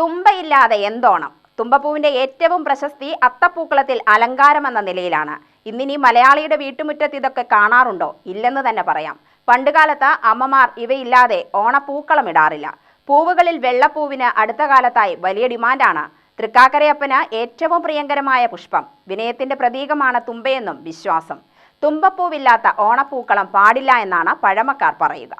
തുമ്പയില്ലാതെ എന്തോണം? തുമ്പപ്പൂവിന്റെ ഏറ്റവും പ്രശസ്തി അത്തപ്പൂക്കളത്തിൽ അലങ്കാരമെന്ന നിലയിലാണ്. ഇന്നിനി മലയാളിയുടെ വീട്ടുമുറ്റത്ത് ഇതൊക്കെ കാണാറുണ്ടോ? ഇല്ലെന്ന് തന്നെ പറയാം. പണ്ടുകാലത്ത് അമ്മമാർ ഇവയില്ലാതെ ഓണപ്പൂക്കളം ഇടാറില്ല. പൂവുകളിൽ വെള്ളപ്പൂവിന് അടുത്ത കാലത്തായി വലിയ ഡിമാൻഡാണ്. തൃക്കാക്കരയപ്പന് ഏറ്റവും പ്രിയങ്കരമായ പുഷ്പം. വിനയത്തിന്റെ പ്രതീകമാണ് തുമ്പയെന്നും വിശ്വാസം. തുമ്പപ്പൂവില്ലാത്ത ഓണപ്പൂക്കളം പാടില്ല എന്നാണ് പഴമക്കാർ പറയുക.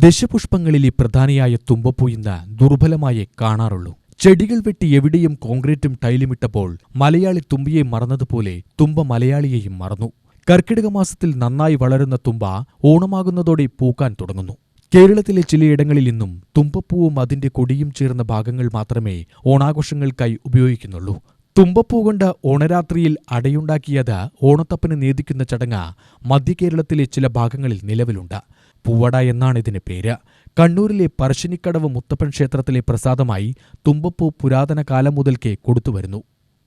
ദശപുഷ്പങ്ങളിലെ പ്രധാനിയായ തുമ്പപ്പൂ ഇന്ന് ദുർബലമായേ കാണാറുള്ളൂ. ചെടികൾ വെട്ടി എവിടെയും കോൺക്രീറ്റും ടൈലുമിട്ടപ്പോൾ മലയാളി തുമ്പിയെ മറന്നതുപോലെ തുമ്പ മലയാളിയെയും മറന്നു. കർക്കിടക മാസത്തിൽ നന്നായി വളരുന്ന തുമ്പ ഓണമാകുന്നതോടെ പൂക്കാൻ തുടങ്ങുന്നു. കേരളത്തിലെ ചിലയിടങ്ങളിൽ നിന്നും തുമ്പപ്പൂവും അതിന്റെ കൊടിയും ചേർന്ന ഭാഗങ്ങൾ മാത്രമേ ഓണാഘോഷങ്ങൾക്കായി ഉപയോഗിക്കുന്നുള്ളൂ. തുമ്പപ്പൂ കൊണ്ട് ഓണരാത്രിയിൽ അടയുണ്ടാക്കിയത് ഓണത്തപ്പന് നേദിക്കുന്ന ചടങ്ങ് മധ്യകേരളത്തിലെ ചില ഭാഗങ്ങളിൽ നിലവിലുണ്ട്. പൂവട എന്നാണ് ഇതിന് പേര്. കണ്ണൂരിലെ പറശ്ശിനിക്കടവ് മുത്തപ്പൻ ക്ഷേത്രത്തിലെ പ്രസാദമായി തുമ്പപ്പൂ പുരാതന കാലം മുതൽക്കേ കൊടുത്തുവരുന്നു.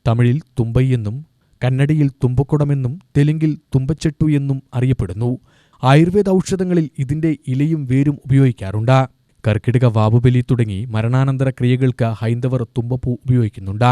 തമിഴിൽ തുമ്പൈ എന്നും കന്നഡയിൽ തുമ്പക്കുടമെന്നും തെലുങ്കിൽ തുമ്പച്ചെട്ടു എന്നും അറിയപ്പെടുന്നു. ആയുർവേദ ഔഷധങ്ങളിൽ ഇതിന്റെ ഇലയും വേരും ഉപയോഗിക്കാറുണ്ട്. കർക്കിടക വാവുബലി തുടങ്ങി മരണാനന്തര ക്രിയകൾക്ക് ഹൈന്ദവർ തുമ്പപ്പൂ ഉപയോഗിക്കുന്നുണ്ട്.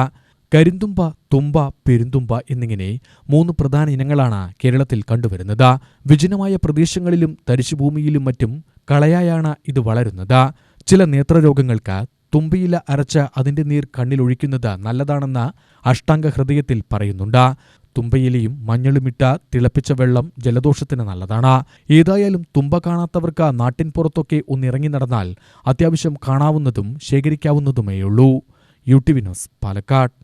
കരിന്തുമ്പ തുമ്പ പെരുന്തുമ്പ എന്നിങ്ങനെ മൂന്ന് പ്രധാന ഇനങ്ങളാണ് കേരളത്തിൽ കണ്ടുവരുന്നത്. വിജനമായ പ്രദേശങ്ങളിലും തരിശുഭൂമിയിലും മറ്റും കളയായാണ് ഇത് വളരുന്നത്. ചില നേത്രരോഗങ്ങൾക്ക് തുമ്പിയില അരച്ച അതിന്റെ നീർ കണ്ണിലൊഴിക്കുന്നത് നല്ലതാണെന്ന് അഷ്ടാംഗ ഹൃദയത്തിൽ പറയുന്നുണ്ട്. തുമ്പയിലയും മഞ്ഞളുമിട്ട തിളപ്പിച്ച വെള്ളം ജലദോഷത്തിന് നല്ലതാണ്. ഏതായാലും തുമ്പ കാണാത്തവർക്ക് നാട്ടിൻ പുറത്തൊക്കെ ഒന്നിറങ്ങി നടന്നാൽ അത്യാവശ്യം കാണാവുന്നതും ശേഖരിക്കാവുന്നതുമേയുള്ളൂ. U T Vinos Palakkad.